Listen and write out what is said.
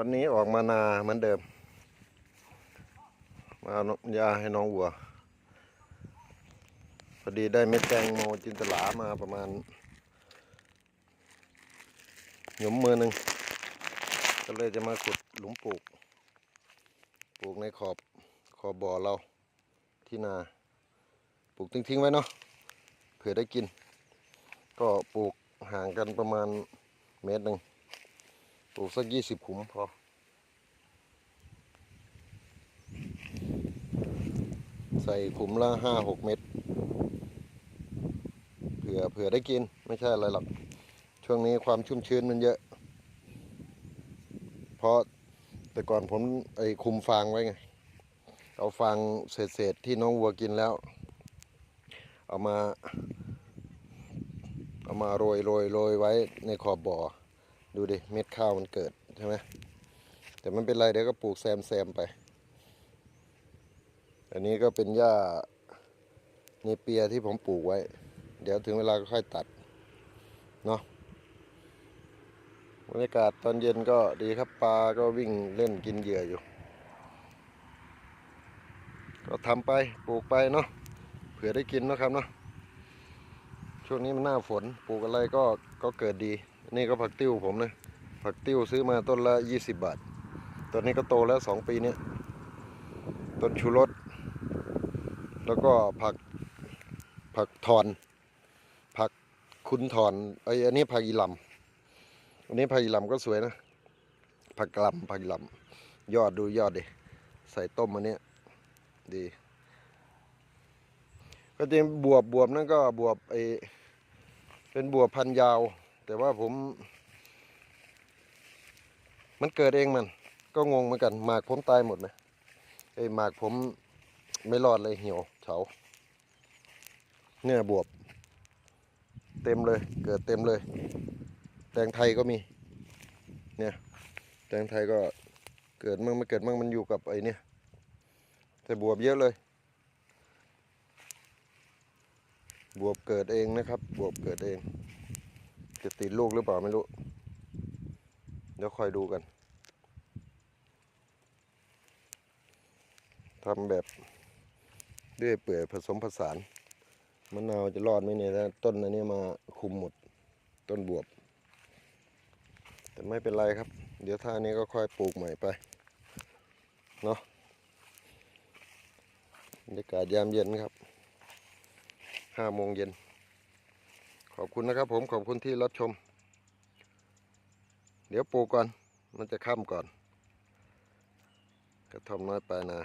วันนี้ออกมานาเหมือนเดิม มาเอายาให้น้องวัว พอดีได้เม็ดแตงโมจินตลามาประมาณหยุมมือหนึ่งก็เลยจะมาขุดหลุมปลูก ปลูกในขอบขอบบ่อเราที่นา ปลูกทิ้งๆไว้เนาะเผื่อได้กิน ก็ปลูกห่างกันประมาณเมตรหนึ่ง ลูกสักยี่สิบขุมพอใส่ขุมละห้าหกเม็ดเผื่อเผื่อได้กินไม่ใช่อะไรหรอก ช่วงนี้ความชุ่มชื้นมันเยอะ เพราะแต่ก่อนผมไอ้คุมฟางไว้ไง เอาฟางเศษๆที่น้องวัวกินแล้ว เอามา เอามาโรยโรยโรยไว้ในขอบบ่อ ดูดิ เม็ดข้าวมันเกิดใช่ไหมแต่มันเป็นไรเดี๋ยวก็ปลูกแซมแซมไป อันนี้ก็เป็นหญ้าเนเปียที่ผมปลูกไว้ เดี๋ยวถึงเวลาก็ค่อยตัด เนาะบรรยากาศตอนเย็นก็ดีครับปลาก็วิ่งเล่นกินเหยื่ออยู่ ก็ทำไปปลูกไปเนาะเผื่อได้กินนะครับเนาะช่วงนี้มันหน้าฝนปลูกอะไรก็ก็เกิดดี นี่ก็ผักติ้วผมนะผักติ้วซื้อมาต้นละ 20 บาทต้นนี้ก็โตแล้ว 2 ปีเนี้ยต้นชูรสแล้วก็ผักผักทอน ผักคุณทอนไออันนี้ผักอีลำอันนี้ผักอีลำก็สวยนะ ผักกะหลำผักลำยอดดูยอดดิใส่ต้มอันนี้ดีก็จริงบวบบวบนั่นก็บวบไอเป็นบวบพันยาว แต่ว่าผม มันเกิดเองมัน ก็งงเหมือนกัน หมากผมตายหมดนะไอหมากผมไม่รอดเลยเหี่ยวเฉาเนี่ยบวบ เต็มเลย เกิดเต็มเลย แตงไทยก็มี เนี่ย แตงไทยก็เกิดมั่งไม่เกิดมั่งมันอยู่กับไอเนี่ยแต่บวบเยอะเลย บวบเกิดเองนะครับ บวบเกิดเอง จะติดลูกหรือเปล่าไม่รู้ เดี๋ยวคอยดูกันทำแบบเรื่อยเปื่อยผสมผสานมะนาวจะรอดไหมเนี่ยถ้าต้นอันนี้มาคุมหมดต้นบวบ แต่ไม่เป็นไรครับ เดี๋ยวท่านี้ก็ค่อยปลูกใหม่ไป เนาะบรรยากาศยามเย็นครับห้าโมงเย็น ขอบคุณนะครับผมขอบคุณที่รับชม เดี๋ยวปลูกก่อน มันจะค่ำก่อน กระท่อมน้อยปลายนา